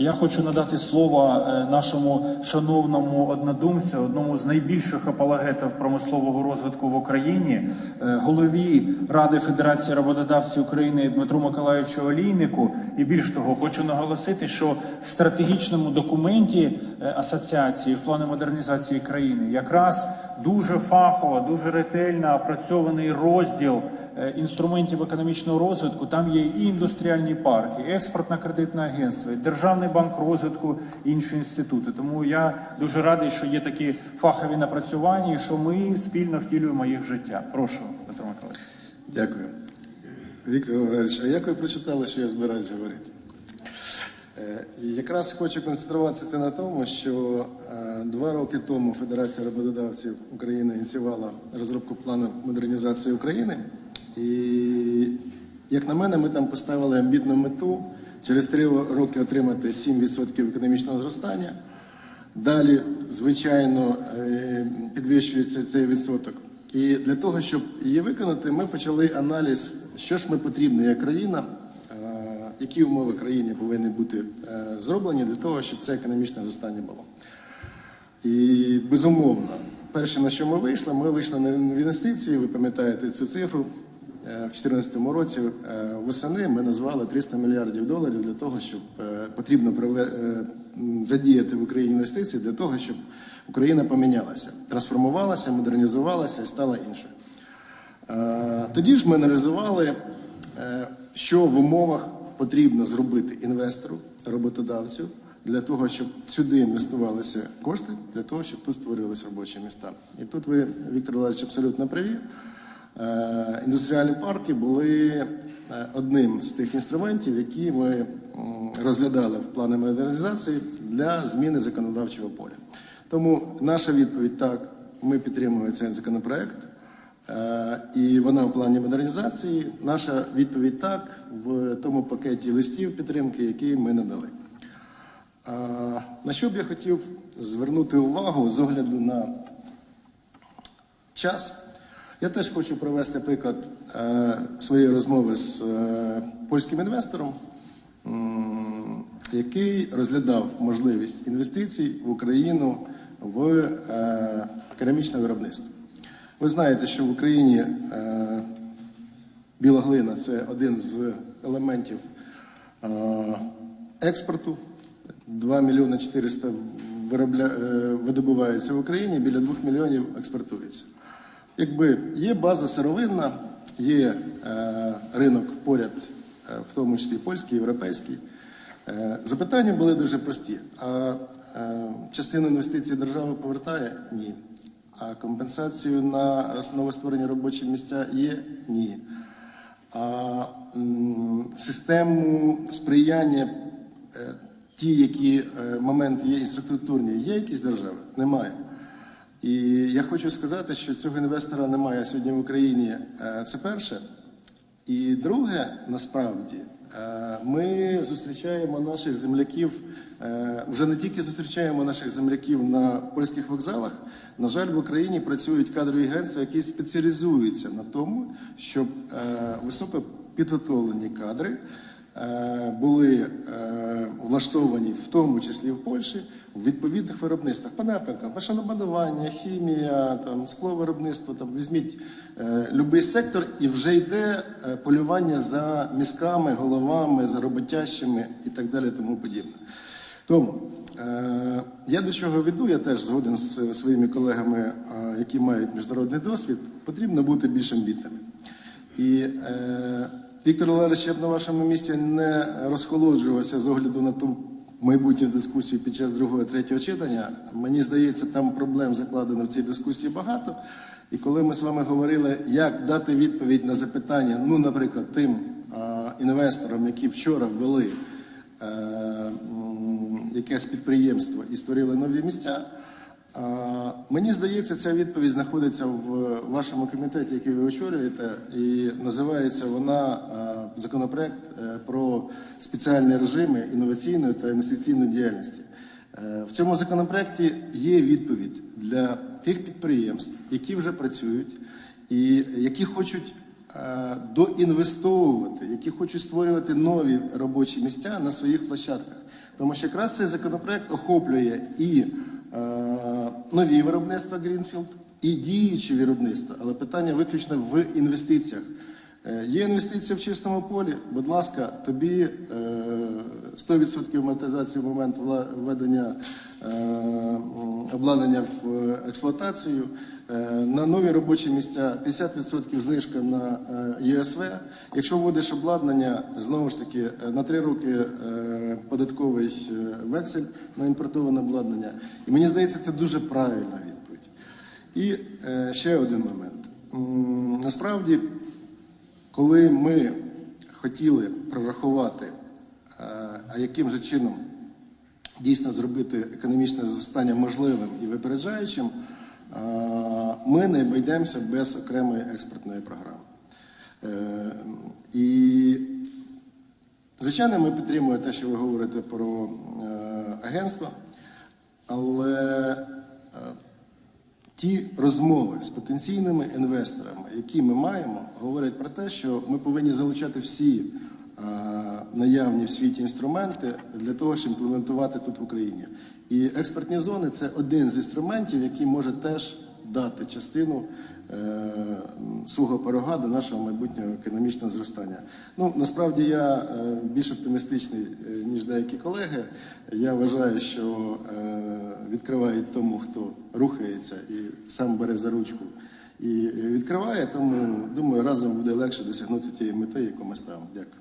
Я хочу надати слово е, нашому шановному однодумцю, одному з найбільших апологетів промислового розвитку в Україні, е, голові Ради Федерації роботодавців України Дмитру Миколаївичу Олійнику. І більш того, хочу наголосити, що в стратегічному документі е, асоціації в плані модернізації країни якраз дуже фахово, дуже ретельно опрацьований розділ інструментів економічного розвитку. Там є і індустріальні парки, і експортно-кредитне агентство, і державний банк розвитку, інші інститути. Тому я дуже радий, що є такі фахові напрацювання, що ми спільно втілюємо їх життя. Прошу, Петро Миколаївич. Дякую. Віктор Валерійович, а як ви прочитали, що я збираюсь говорити? Е, Якраз хочу концентруватися на тому, що е, два роки тому Федерація роботодавців України ініціювала розробку плану модернізації України. І, як на мене, ми там поставили амбітну мету через три роки отримати 7% економічного зростання. Далі, звичайно, е, підвищується цей відсоток. І для того, щоб її виконати, ми почали аналіз, що ж ми потрібно як країна, е, які умови країні повинні бути е, зроблені для того, щоб це економічне зростання було. І безумовно, перше, на що ми вийшли, ми вийшли на інвестиції. Ви пам'ятаєте цю цифру. Е, В 2014 році е, восени ми назвали 300 мільярдів доларів для того, щоб е, потрібно задіяти в Україні інвестиції для того, щоб Україна помінялася, трансформувалася, модернізувалася і стала іншою. Тоді ж ми аналізували, що в умовах потрібно зробити інвестору, роботодавцю, для того, щоб сюди інвестувалися кошти, для того, щоб тут створювалися робочі міста. І тут ви, Віктор Валерійович, абсолютно праві. Е, Індустріальні парки були е, одним з тих інструментів, які ми розглядали в плані модернізації для зміни законодавчого поля. Тому наша відповідь так, ми підтримуємо цей законопроект. Е, І вона в плані модернізації. Наша відповідь так в тому пакеті листів підтримки, який ми надали. На що б я хотів звернути увагу з огляду на час? Я теж хочу привести приклад е, своєї розмови з е, польським інвестором, який розглядав можливість інвестицій в Україну в е, керамічне виробництво. Ви знаєте, що в Україні біла глина це один з елементів експорту. 2 мільйони 400 виробля... е, видобувається в Україні, біля 2 мільйонів експортується. Якби є база сировинна, є е, ринок поряд, е, в тому числі польський, європейський. Е, запитання були дуже прості. А е, частину інвестицій держава повертає? Ні. А компенсацію на новостворені робочі місця є? Ні. А систему сприяння, е, ті, які е, моменти є інфраструктурні, є якісь держави? Немає. І я хочу сказати, що цього інвестора немає сьогодні в Україні. Е, Це перше. І друге, насправді, е, ми зустрічаємо наших земляків, е, вже не тільки зустрічаємо наших земляків на польських вокзалах. На жаль, в Україні працюють кадрові агентства, які спеціалізуються на тому, щоб високо підготовлені кадри були е, влаштовані в тому числі в Польщі в відповідних виробництвах по напрямкам машинобудування, хімія, там скловиробництво. Там візьміть е, будь-який сектор, і вже йде е, полювання за мізками, головами, за роботящими і так далі, тому подібне. Тому е, я до чого веду, я теж згоден з е, своїми колегами, е, які мають міжнародний досвід, потрібно бути більш амбітними. І е, Віктор Валерійович, я б на вашому місці не розхолоджувався з огляду на ту майбутню дискусію під час другого третього читання. Мені здається, там проблем закладено в цій дискусії багато. І коли ми з вами говорили, як дати відповідь на запитання, ну, наприклад, тим е, інвесторам, які вчора ввели е, м, якесь підприємство і створили нові місця. Мені здається, ця відповідь знаходиться в вашому комітеті, який ви очолюєте, і називається вона законопроект е, про спеціальні режими інноваційної та інвестиційної діяльності. Е, В цьому законопроекті є відповідь для тих підприємств, які вже працюють і які хочуть е, доінвестовувати, які хочуть створювати нові робочі місця на своїх площадках. Тому що якраз цей законопроект охоплює і нові виробництва Greenfield, і діючі виробництва, але питання виключно в інвестиціях. Е, Є інвестиції в чистому полі, будь ласка, тобі е, 100% амортизації в момент введення е, обладнання в е, експлуатацію, е, на нові робочі місця 50% знижка на е, ЄСВ. Якщо вводиш обладнання, знову ж таки, е, на 3 роки е, податковий е, вексель на імпортоване обладнання. І мені здається, це дуже правильна відповідь. І е, ще один момент. Насправді, коли ми хотіли прорахувати, е, а яким же чином дійсно зробити економічне зростання можливим і випереджаючим, е, ми не обійдемося без окремої експортної програми. Е, І, звичайно, ми підтримуємо те, що ви говорите про агентство, але Ті розмови з потенційними інвесторами, які ми маємо, говорять про те, що ми повинні залучати всі е, наявні в світі інструменти для того, щоб імплементувати тут в Україні. І експертні зони це один з інструментів, який може теж дати частину е, свого порога до нашого майбутнього економічного зростання. Ну насправді я е, більш оптимістичний е, ніж деякі колеги. Я вважаю, що відкривають тому, хто рухається і сам бере за ручку і відкриває. Тому думаю, разом буде легше досягнути тієї мети, яку ми ставимо. Дякую.